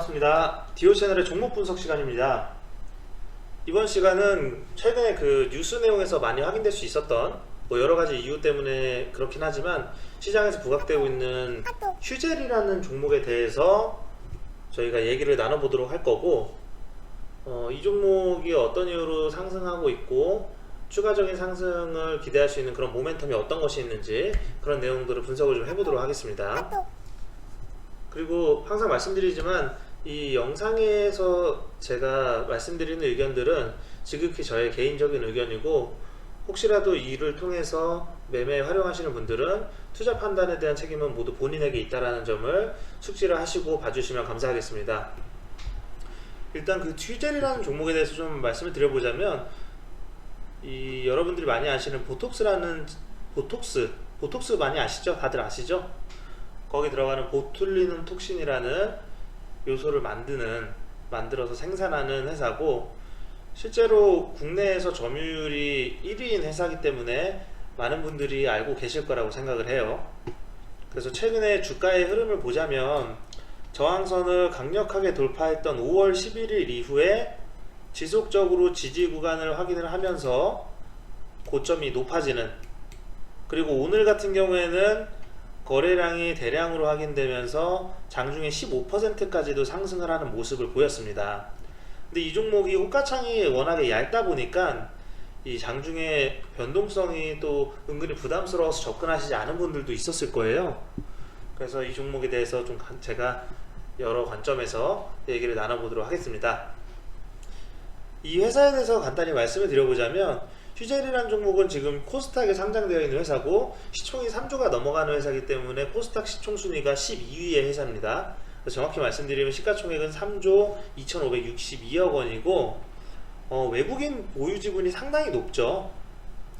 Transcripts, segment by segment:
반갑습니다. 디오 채널의 종목 분석 시간입니다. 이번 시간은 최근에 그 뉴스 내용에서 많이 확인될 수 있었던 뭐 여러 가지 이유 때문에 그렇긴 하지만 시장에서 부각되고 있는 휴젤이라는 종목에 대해서 저희가 얘기를 나눠보도록 할 거고 어, 이 종목이 어떤 이유로 상승하고 있고 추가적인 상승을 기대할 수 있는 그런 모멘텀이 어떤 것이 있는지 그런 내용들을 분석을 좀 해보도록 하겠습니다. 그리고 항상 말씀드리지만 이 영상에서 제가 말씀드리는 의견들은 지극히 저의 개인적인 의견이고 혹시라도 이를 통해서 매매에 활용하시는 분들은 투자 판단에 대한 책임은 모두 본인에게 있다라는 점을 숙지를 하시고 봐주시면 감사하겠습니다. 일단 그 튜젤이라는 종목에 대해서 좀 말씀을 드려보자면 이 여러분들이 많이 아시는 보톡스라는 보톡스 보톡스 많이 아시죠? 다들 아시죠? 거기 들어가는 보툴리눔 톡신이라는 요소를 만드는 만들어서 생산하는 회사고 실제로 국내에서 점유율이 1위인 회사이기 때문에 많은 분들이 알고 계실 거라고 생각을 해요. 그래서 최근에 주가의 흐름을 보자면 저항선을 강력하게 돌파했던 5월 11일 이후에 지속적으로 지지 구간을 확인을 하면서 고점이 높아지는 그리고 오늘 같은 경우에는 거래량이 대량으로 확인되면서 장중에 15%까지도 상승을 하는 모습을 보였습니다. 근데 이 종목이 호가창이 워낙에 얇다 보니까 이 장중에 변동성이 또 은근히 부담스러워서 접근하시지 않은 분들도 있었을 거예요. 그래서 이 종목에 대해서 좀 간- 제가 여러 관점에서 얘기를 나눠보도록 하겠습니다. 이 회사에 대해서 간단히 말씀을 드려보자면 휴젤이라는 종목은 지금 코스닥에 상장되어 있는 회사고 시총이 3조가 넘어가는 회사이기 때문에 코스닥 시총 순위가 12위의 회사입니다. 정확히 말씀드리면 시가총액은 3조 2,562억 원이고 어, 외국인 보유 지분이 상당히 높죠.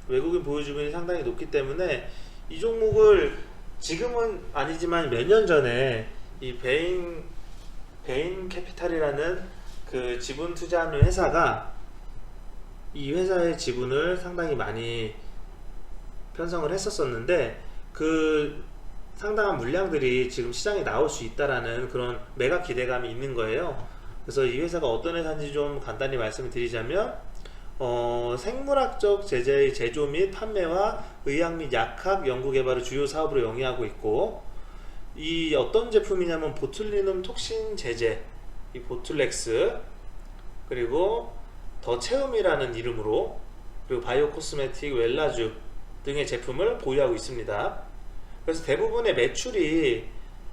외국인 보유 지분이 상당히 높기 때문에 이 종목을 지금은 아니지만 몇 년 전에 이 베인 베인 캐피탈이라는 그 지분 투자하는 회사가 이 회사의 지분을 상당히 많이 편성을 했었었는데 그 상당한 물량들이 지금 시장에 나올 수 있다라는 그런 매각 기대감이 있는 거예요. 그래서 이 회사가 어떤 회사인지 좀 간단히 말씀을 드리자면 어, 생물학적 제재의 제조 및 판매와 의학 및 약학 연구 개발을 주요 사업으로 영위하고 있고 이 어떤 제품이냐면 보툴리눔 톡신 제제 이 보툴렉스 그리고 더 체험이라는 이름으로 그리고 바이오 코스메틱 웰라주 등의 제품을 보유하고 있습니다. 그래서 대부분의 매출이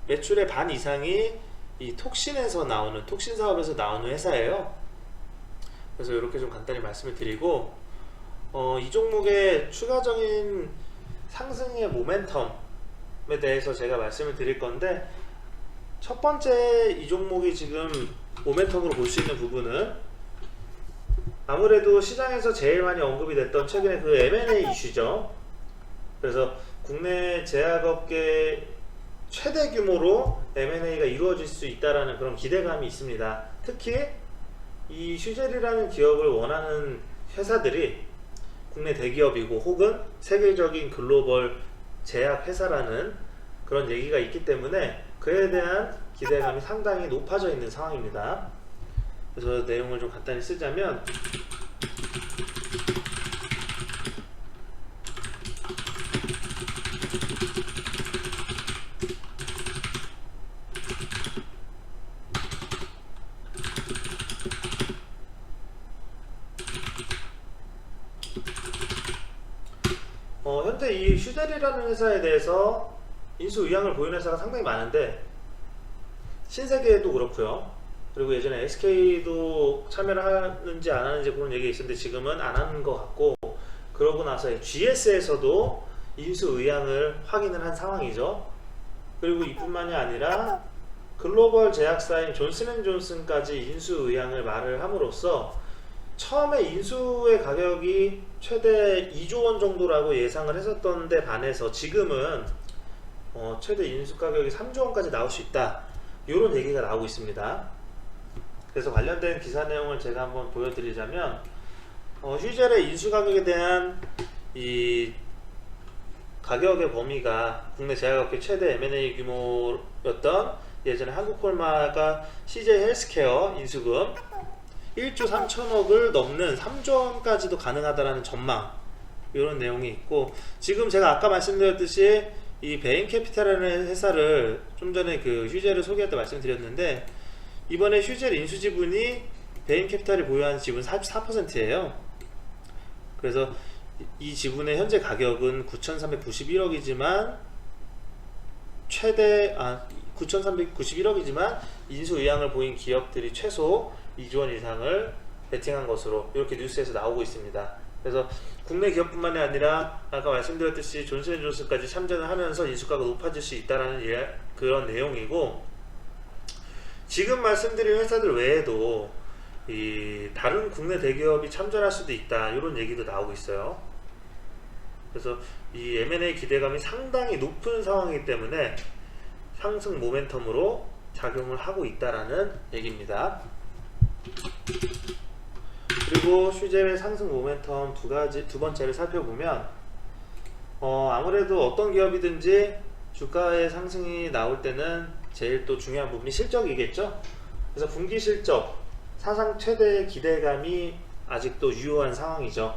매출의 반 이상이 이 톡신에서 나오는 톡신 사업에서 나오는 회사예요. 그래서 이렇게 좀 간단히 말씀을 드리고 어, 이 종목의 추가적인 상승의 모멘텀에 대해서 제가 말씀을 드릴 건데 첫 번째 이 종목이 지금 모멘텀으로 볼 수 있는 부분은 아무래도 시장에서 제일 많이 언급이 됐던 최근에 그 M&A 이슈죠. 그래서 국내 제약업계 최대 규모로 M&A가 이루어질 수 있다라는 그런 기대감이 있습니다. 특히 이 슈젤이라는 기업을 원하는 회사들이 국내 대기업이고 혹은 세계적인 글로벌 제약 회사라는 그런 얘기가 있기 때문에 그에 대한 기대감이 상당히 높아져 있는 상황입니다. 그래서 내용을 좀 간단히 쓰자면 어, 현재 이 휴델이라는 회사에 대해서 인수 의향을 보이는 회사가 상당히 많은데 신세계도 그렇고요. 그리고 예전에 SK도 참여를 하는지 안 하는지 그런 얘기 있었는데 지금은 안 하는 것 같고 그러고 나서 GS에서도 인수 의향을 확인을 한 상황이죠. 그리고 이뿐만이 아니라 글로벌 제약사인 존슨앤존슨까지 인수 의향을 말을 함으로써 처음에 인수의 가격이 최대 2조 원 정도라고 예상을 했었던 데 반해서 지금은 어, 최대 인수 가격이 3조 원까지 나올 수 있다. 이런 얘기가 나오고 있습니다. 그래서 관련된 기사 내용을 제가 한번 보여드리자면 어, 휴젤의 인수 가격에 대한 이 가격의 범위가 국내 제약업계 최대 M&A 규모였던 예전에 한국콜마가 CJ 헬스케어 인수금 1조 3천억을 넘는 3조 원까지도 가능하다라는 전망 이런 내용이 있고 지금 제가 아까 말씀드렸듯이 이 베인 캐피탈이라는 회사를 좀 전에 그 휴재를 소개할 때 말씀드렸는데 이번에 휴재 인수 지분이 베인캐피탈이 보유한 지분 44%예요. 그래서 이 지분의 현재 가격은 9,391억이지만 최대 아 9,391억이지만 인수 의향을 보인 기업들이 최소 2조 원 이상을 베팅한 것으로 이렇게 뉴스에서 나오고 있습니다. 그래서 국내 기업뿐만이 아니라 아까 말씀드렸듯이 존슨앤존슨까지 참전을 하면서 인수가가 높아질 수 있다라는 예- 그런 내용이고 지금 말씀드린 회사들 외에도 이 다른 국내 대기업이 참전할 수도 있다 이런 얘기도 나오고 있어요. 그래서 이 M&A 기대감이 상당히 높은 상황이기 때문에 상승 모멘텀으로 작용을 하고 있다라는 얘기입니다. 그리고 슈젤의 상승 모멘텀 두 가지 두 번째를 살펴보면 어, 아무래도 어떤 기업이든지 주가의 상승이 나올 때는 제일 또 중요한 부분이 실적이겠죠. 그래서 분기 실적 사상 최대 기대감이 아직도 유효한 상황이죠.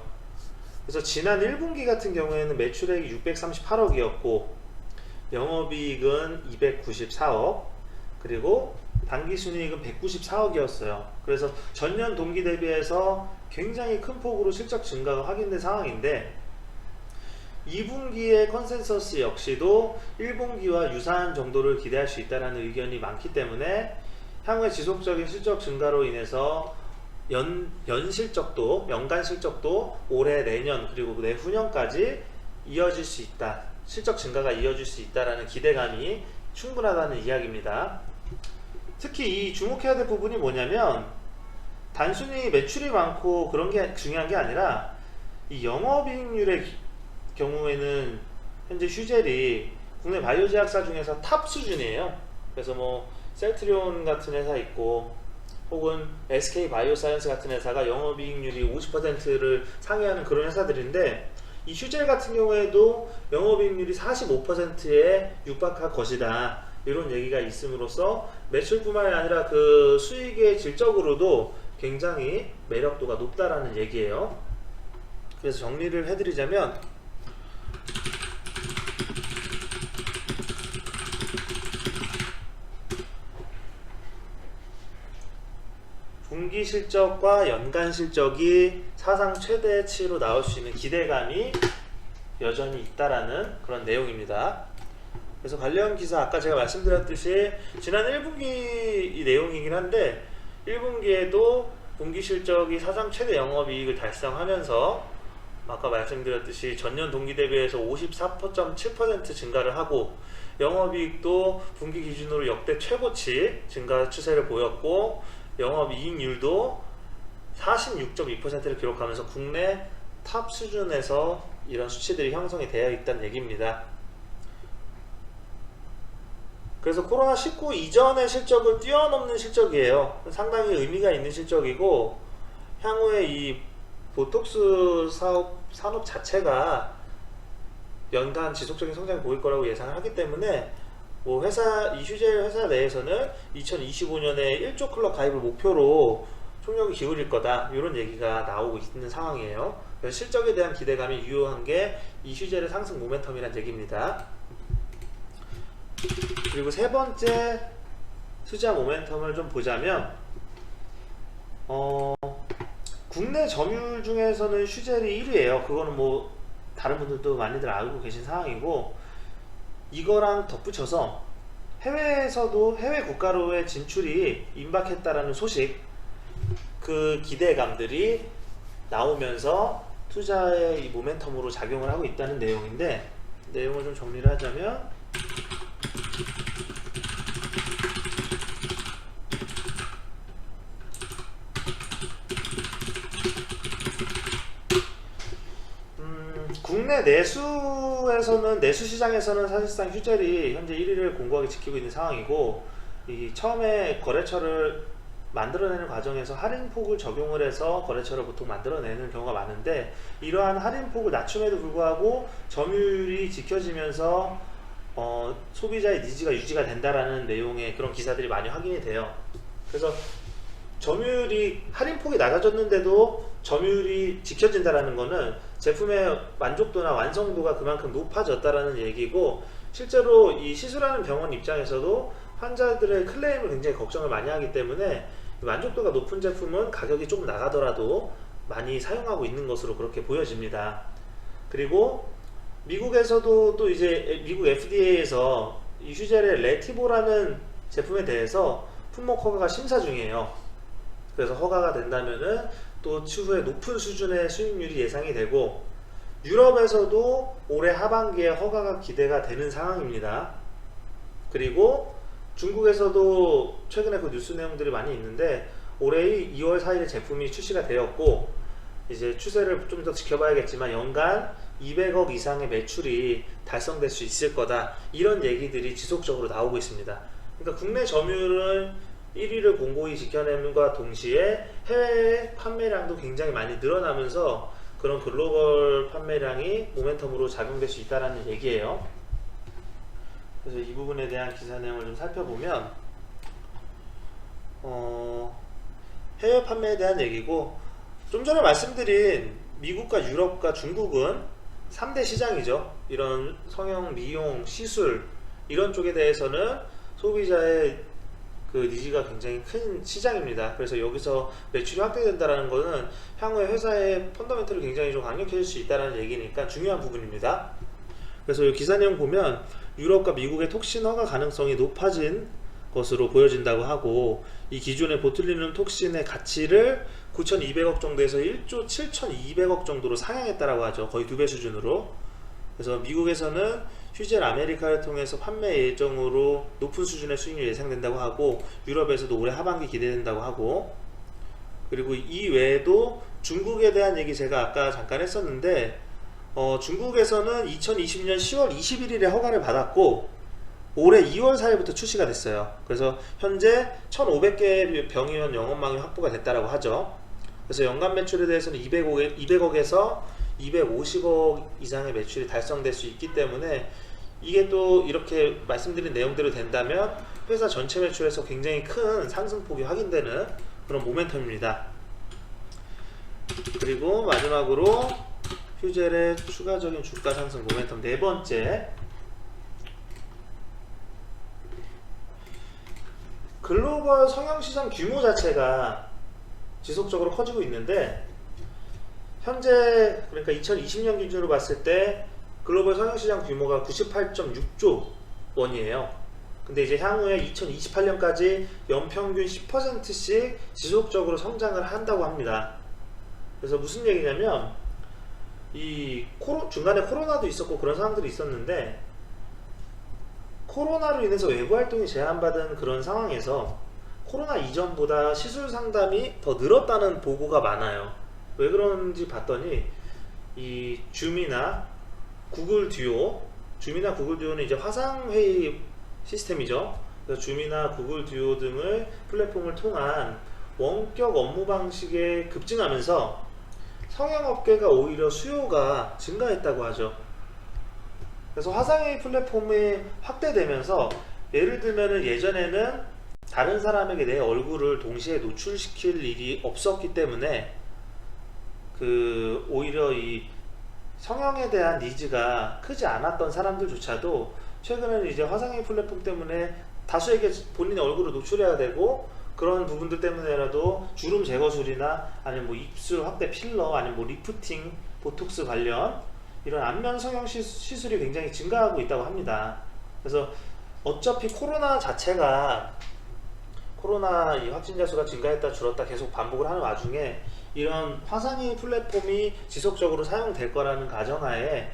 그래서 지난 1분기 같은 경우에는 매출액이 638억이었고 영업이익은 294억 그리고 당기순이익은 194억이었어요. 그래서 전년 동기 대비해서 굉장히 큰 폭으로 실적 증가가 확인된 상황인데 2분기의 컨센서스 역시도 1분기와 유사한 정도를 기대할 수 있다는 의견이 많기 때문에 향후에 지속적인 실적 증가로 인해서 연, 연 실적도 연간 실적도 올해 내년 그리고 내후년까지 이어질 수 있다. 실적 증가가 이어질 수 있다라는 기대감이 충분하다는 이야기입니다. 특히 이 주목해야 될 부분이 뭐냐면 단순히 매출이 많고 그런 게 중요한 게 아니라 이 영업이익률의 기- 경우에는 현재 휴젤이 국내 바이오 제약사 중에서 탑 수준이에요. 그래서 뭐 셀트리온 같은 회사 있고 혹은 SK 바이오사이언스 같은 회사가 영업이익률이 50%를 상회하는 그런 회사들인데 이 휴젤 같은 경우에도 영업이익률이 45%에 육박할 것이다. 이런 얘기가 있음으로써 매출뿐만 아니라 그 수익의 질적으로도 굉장히 매력도가 높다라는 얘기예요. 그래서 정리를 해드리자면 분기 실적과 연간 실적이 사상 최대치로 나올 수 있는 기대감이 여전히 있다라는 그런 내용입니다. 그래서 관련 기사 아까 제가 말씀드렸듯이 지난 1분기 이 내용이긴 한데 1분기에도 분기 실적이 사상 최대 영업이익을 달성하면서 아까 말씀드렸듯이 전년 동기 대비해서 54.7% 증가를 하고 영업이익도 분기 기준으로 역대 최고치 증가 추세를 보였고 영업이익률도 46.2%를 기록하면서 국내 탑 수준에서 이런 수치들이 형성이 되어 있다는 얘기입니다. 그래서 코로나19 이전의 실적을 뛰어넘는 실적이에요. 상당히 의미가 있는 실적이고 향후에 이 보톡스 사업 산업 자체가 연간 지속적인 성장을 보일 거라고 예상을 하기 때문에 뭐 회사 이 휴젤 회사 내에서는 2025년에 1조 클럽 가입을 목표로 총력을 기울일 거다 이런 얘기가 나오고 있는 상황이에요. 그래서 실적에 대한 기대감이 유효한 게이 휴젤의 상승 모멘텀이란 얘기입니다. 그리고 세 번째 투자 모멘텀을 좀 보자면 어, 국내 점유율 중에서는 슈젤이 1위예요. 그거는 뭐 다른 분들도 많이들 알고 계신 상황이고 이거랑 덧붙여서 해외에서도 해외 국가로의 진출이 임박했다라는 소식 그 기대감들이 나오면서 투자의 이 모멘텀으로 작용을 하고 있다는 내용인데 내용을 좀 정리를 하자면 음, 국내 내수 에서는 내수 시장에서는 사실상 휴젤이 현재 1위를 공고하게 지키고 있는 상황이고 이 처음에 거래처를 만들어내는 과정에서 할인폭을 적용을 해서 거래처를 보통 만들어내는 경우가 많은데 이러한 할인폭을 낮춤에도 불구하고 점유율이 지켜지면서 어, 소비자의 니즈가 유지가 된다라는 내용의 그런 기사들이 많이 확인이 돼요. 그래서 점유율이 할인폭이 낮아졌는데도 점유율이 지켜진다라는 거는 제품의 만족도나 완성도가 그만큼 높아졌다라는 얘기고 실제로 이 시술하는 병원 입장에서도 환자들의 클레임을 굉장히 걱정을 많이 하기 때문에 만족도가 높은 제품은 가격이 조금 나가더라도 많이 사용하고 있는 것으로 그렇게 보여집니다. 그리고 미국에서도 또 이제 미국 FDA에서 이 휴젤의 레티보라는 제품에 대해서 품목 허가가 심사 중이에요. 그래서 허가가 된다면은 또 추후에 높은 수준의 수익률이 예상이 되고 유럽에서도 올해 하반기에 허가가 기대가 되는 상황입니다. 그리고 중국에서도 최근에 그 뉴스 내용들이 많이 있는데 올해 2월 4일에 제품이 출시가 되었고 이제 추세를 좀 더 지켜봐야겠지만 연간 200억 이상의 매출이 달성될 수 있을 거다 이런 얘기들이 지속적으로 나오고 있습니다. 그러니까 국내 점유율은 1위를 공고히 지켜내는과 동시에 해외 판매량도 굉장히 많이 늘어나면서 그런 글로벌 판매량이 모멘텀으로 작용될 수 있다는 얘기예요. 그래서 이 부분에 대한 기사 내용을 좀 살펴보면 어, 해외 판매에 대한 얘기고 좀 전에 말씀드린 미국과 유럽과 중국은 3대 시장이죠. 이런 성형, 미용, 시술 이런 쪽에 대해서는 소비자의 그 니즈가 굉장히 큰 시장입니다. 그래서 여기서 매출이 확대된다는 것은 향후에 회사의 펀더멘털이 굉장히 좀 강력해질 수 있다는 얘기니까 중요한 부분입니다. 그래서 이 기사 내용 보면 유럽과 미국의 톡신 허가 가능성이 높아진 것으로 보여진다고 하고 이 기존의 보툴리눔 톡신의 가치를 9,200억 정도에서 1조 7,200억 정도로 상향했다라고 하죠. 거의 두 배 수준으로. 그래서 미국에서는 휴젤 아메리카를 통해서 판매 예정으로 높은 수준의 수익률이 예상된다고 하고 유럽에서도 올해 하반기 기대된다고 하고 그리고 이 외에도 중국에 대한 얘기 제가 아까 잠깐 했었는데 어, 중국에서는 2020년 10월 21일에 허가를 받았고 올해 2월 4일부터 출시가 됐어요. 그래서 현재 1,500개 병의원 영업망이 확보가 됐다라고 하죠. 그래서 연간 매출에 대해서는 200억, 200억에서 250억 이상의 매출이 달성될 수 있기 때문에 이게 또 이렇게 말씀드린 내용대로 된다면 회사 전체 매출에서 굉장히 큰 상승폭이 확인되는 그런 모멘텀입니다. 그리고 마지막으로 휴젤의 추가적인 주가 상승 모멘텀 네 번째 글로벌 성형시장 규모 자체가 지속적으로 커지고 있는데 현재 그러니까 2020년 기준으로 봤을 때 글로벌 성형시장 규모가 98.6조 원이에요. 근데 이제 향후에 2028년까지 연평균 10%씩 지속적으로 성장을 한다고 합니다. 그래서 무슨 얘기냐면 이 코로, 중간에 코로나도 있었고 그런 상황들이 있었는데 코로나로 인해서 외부 활동이 제한받은 그런 상황에서 코로나 이전보다 시술 상담이 더 늘었다는 보고가 많아요. 왜 그런지 봤더니 이 줌이나 구글 듀오, 줌이나 구글 듀오는 이제 화상 회의 시스템이죠. 그래서 줌이나 구글 듀오 등을 플랫폼을 통한 원격 업무 방식에 급증하면서 성형업계가 오히려 수요가 증가했다고 하죠. 그래서 화상회의 플랫폼이 확대되면서 예를 들면은 예전에는 다른 사람에게 내 얼굴을 동시에 노출시킬 일이 없었기 때문에 그 오히려 이 성형에 대한 니즈가 크지 않았던 사람들조차도 최근에는 이제 화상회의 플랫폼 때문에 다수에게 본인의 얼굴을 노출해야 되고 그런 부분들 때문에라도 주름 제거술이나 아니면 뭐 입술 확대 필러 아니면 뭐 리프팅 보톡스 관련 이런 안면 성형 시, 시술이 굉장히 증가하고 있다고 합니다. 그래서 어차피 코로나 자체가 코로나 이 확진자 수가 증가했다 줄었다 계속 반복을 하는 와중에 이런 화상의 플랫폼이 지속적으로 사용될 거라는 가정하에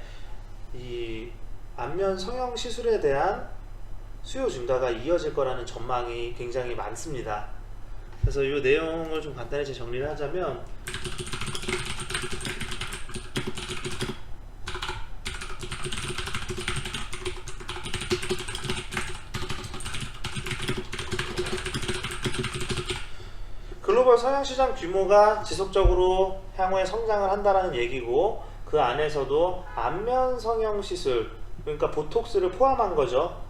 이 안면 성형 시술에 대한 수요 증가가 이어질 거라는 전망이 굉장히 많습니다. 그래서 이 내용을 좀 간단히 제 정리를 하자면 서양시장 규모가 지속적으로 향후에 성장을 한다는 얘기고 그 안에서도 안면 성형 시술 그러니까 보톡스를 포함한 거죠.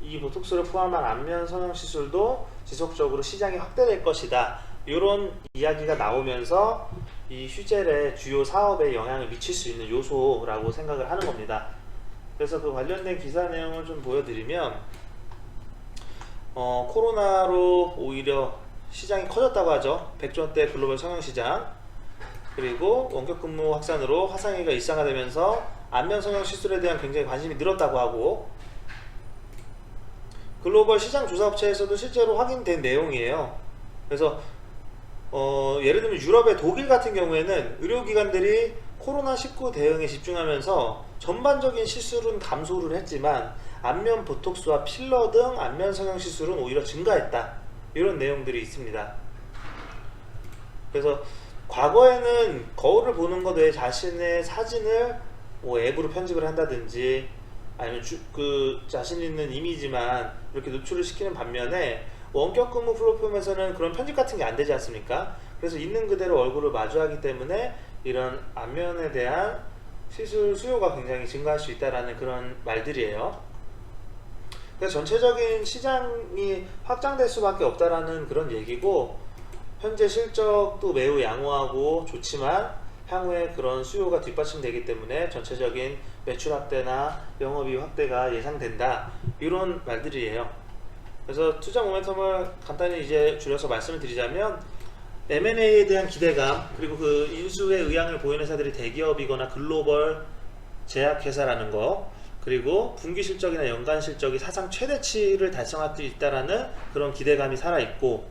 이 보톡스를 포함한 안면 성형 시술도 지속적으로 시장이 확대될 것이다. 이런 이야기가 나오면서 이 휴젤의 주요 사업에 영향을 미칠 수 있는 요소라고 생각을 하는 겁니다. 그래서 그 관련된 기사 내용을 좀 보여드리면 어, 코로나로 오히려 시장이 커졌다고 하죠. 100조원대 글로벌 성형 시장. 그리고 원격 근무 확산으로 화상회의가 일상화되면서 안면 성형 시술에 대한 굉장히 관심이 늘었다고 하고 글로벌 시장 조사 업체에서도 실제로 확인된 내용이에요. 그래서 어, 예를 들면 유럽의 독일 같은 경우에는 의료기관들이 코로나19 대응에 집중하면서 전반적인 시술은 감소를 했지만 안면 보톡스와 필러 등 안면 성형 시술은 오히려 증가했다. 이런 내용들이 있습니다. 그래서 과거에는 거울을 보는 것 외에 자신의 사진을 뭐 앱으로 편집을 한다든지 아니면 주, 그 자신 있는 이미지만 이렇게 노출을 시키는 반면에 원격 근무 플랫폼에서는 그런 편집 같은 게 안 되지 않습니까? 그래서 있는 그대로 얼굴을 마주하기 때문에 이런 안면에 대한 시술 수요가 굉장히 증가할 수 있다라는 그런 말들이에요. 그래서 전체적인 시장이 확장될 수밖에 없다라는 그런 얘기고 현재 실적도 매우 양호하고 좋지만 향후에 그런 수요가 뒷받침되기 때문에 전체적인 매출 확대나 영업이익 확대가 예상된다 이런 말들이에요. 그래서 투자 모멘텀을 간단히 이제 줄여서 말씀을 드리자면 M&A에 대한 기대감 그리고 그 인수의 의향을 보이는 회사들이 대기업이거나 글로벌 제약회사라는 거 그리고 분기 실적이나 연간 실적이 사상 최대치를 달성할 수 있다라는 그런 기대감이 살아 있고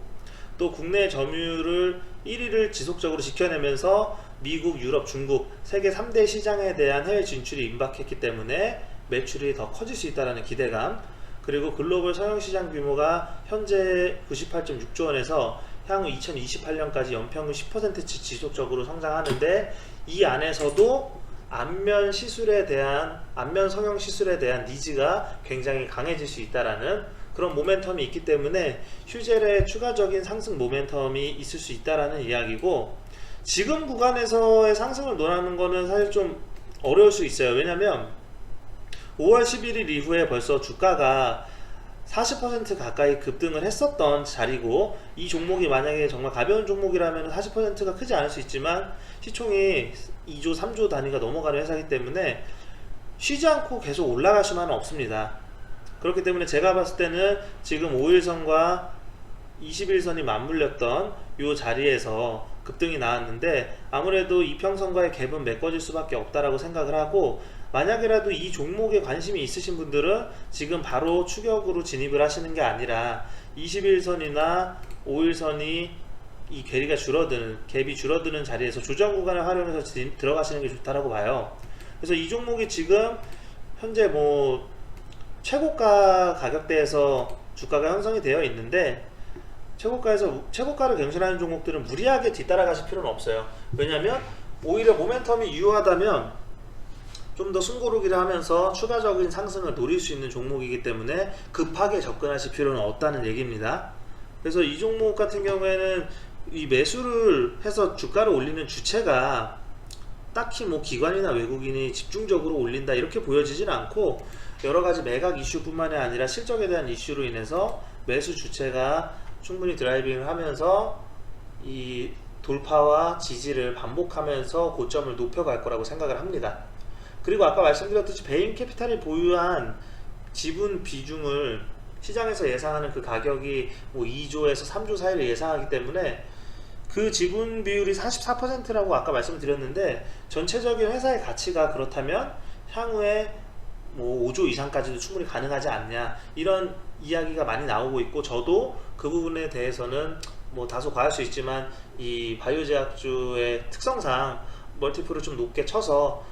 또 국내 점유율을 1위를 지속적으로 지켜내면서 미국, 유럽, 중국 세계 3대 시장에 대한 해외 진출이 임박했기 때문에 매출이 더 커질 수 있다는 기대감 그리고 글로벌 성형 시장 규모가 현재 98.6조 원에서 향후 2028년까지 연평균 10%치 지속적으로 성장하는데 이 안에서도 안면 시술에 대한 안면 성형 시술에 대한 니즈가 굉장히 강해질 수 있다라는 그런 모멘텀이 있기 때문에 휴젤의 추가적인 상승 모멘텀이 있을 수 있다라는 이야기고 지금 구간에서의 상승을 논하는 거는 사실 좀 어려울 수 있어요. 왜냐면 5월 11일 이후에 벌써 주가가 40% 가까이 급등을 했었던 자리고 이 종목이 만약에 정말 가벼운 종목이라면 40%가 크지 않을 수 있지만 시총이 2조 3조 단위가 넘어가는 회사이기 때문에 쉬지 않고 계속 올라갈 수만은 없습니다. 그렇기 때문에 제가 봤을 때는 지금 5일선과 21선이 맞물렸던 이 자리에서 급등이 나왔는데 아무래도 이평선과의 갭은 메꿔질 수밖에 없다라고 생각을 하고 만약이라도 이 종목에 관심이 있으신 분들은 지금 바로 추격으로 진입을 하시는 게 아니라 21선이나 5일선이 이 괴리가 줄어드는 갭이 줄어드는 자리에서 조정 구간을 활용해서 진입, 들어가시는 게 좋다라고 봐요. 그래서 이 종목이 지금 현재 뭐 최고가 가격대에서 주가가 형성이 되어 있는데 최고가에서 최고가를 경신하는 종목들은 무리하게 뒤따라가실 필요는 없어요. 왜냐하면 오히려 모멘텀이 유효하다면 좀 더 숨고르기를 하면서 추가적인 상승을 노릴 수 있는 종목이기 때문에 급하게 접근하실 필요는 없다는 얘기입니다. 그래서 이 종목 같은 경우에는 이 매수를 해서 주가를 올리는 주체가 딱히 뭐 기관이나 외국인이 집중적으로 올린다 이렇게 보여지진 않고 여러 가지 매각 이슈뿐만이 아니라 실적에 대한 이슈로 인해서 매수 주체가 충분히 드라이빙을 하면서 이 돌파와 지지를 반복하면서 고점을 높여갈 거라고 생각을 합니다. 그리고 아까 말씀드렸듯이 베인 캐피탈이 보유한 지분 비중을 시장에서 예상하는 그 가격이 뭐 2조에서 3조 사이를 예상하기 때문에 그 지분 비율이 44%라고 아까 말씀드렸는데 전체적인 회사의 가치가 그렇다면 향후에 뭐 5조 이상까지도 충분히 가능하지 않냐 이런 이야기가 많이 나오고 있고 저도 그 부분에 대해서는 뭐 다소 과할 수 있지만 이 바이오 제약주의 특성상 멀티플을 좀 높게 쳐서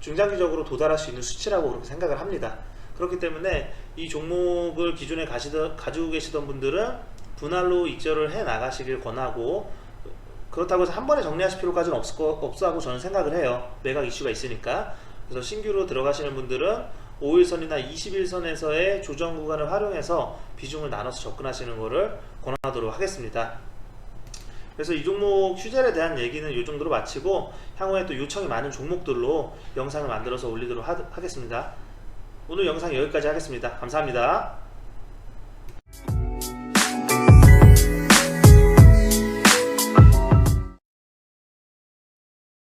중장기적으로 도달할 수 있는 수치라고 그렇게 생각을 합니다. 그렇기 때문에 이 종목을 기존에 가시던, 가지고 계시던 분들은 분할로 익절을 해 나가시길 권하고 그렇다고 해서 한 번에 정리하실 필요까지는 없을 거, 없다고 저는 생각을 해요. 매각 이슈가 있으니까. 그래서 신규로 들어가시는 분들은 5일선이나 21선에서의 조정 구간을 활용해서 비중을 나눠서 접근하시는 것을 권하도록 하겠습니다. 그래서 이 종목 휴젤에 대한 얘기는 이 정도로 마치고 향후에 또 요청이 많은 종목들로 영상을 만들어서 올리도록 하, 겠습니다 오늘 영상 여기까지 하겠습니다. 감사합니다.